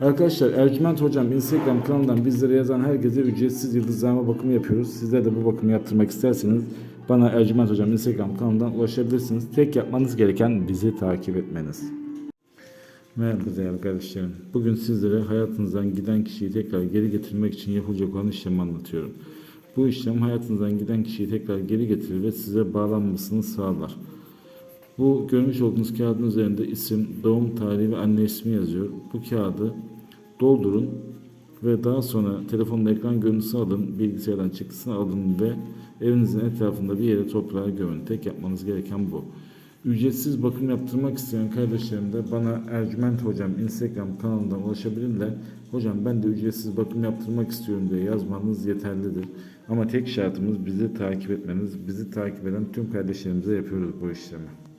Arkadaşlar Ercüment Hocam Instagram kanalından bizlere yazan herkese ücretsiz yıldızlama bakımı yapıyoruz. Sizler de bu bakımı yaptırmak isterseniz bana Ercüment Hocam Instagram kanalından ulaşabilirsiniz. Tek yapmanız gereken bizi takip etmeniz. Merhaba değerli kardeşlerim. Bugün sizlere hayatınızdan giden kişiyi tekrar geri getirmek için yapılacak olan işlemi anlatıyorum. Bu işlem hayatınızdan giden kişiyi tekrar geri getirir ve size bağlanmasını sağlar. Bu görmüş olduğunuz kağıdın üzerinde isim, doğum tarihi ve anne ismi yazıyor. Bu kağıdı doldurun ve daha sonra telefonun ekran görüntüsü alın, bilgisayardan çıktısını alın ve evinizin etrafında bir yere toprağa gömün. Tek yapmanız gereken bu. Ücretsiz bakım yaptırmak isteyen kardeşlerim de bana Ercüment Hocam Instagram kanalından ulaşabilirler. Hocam ben de ücretsiz bakım yaptırmak istiyorum diye yazmanız yeterlidir. Ama tek şartımız bizi takip etmeniz. Bizi takip eden tüm kardeşlerimize yapıyoruz bu işlemi.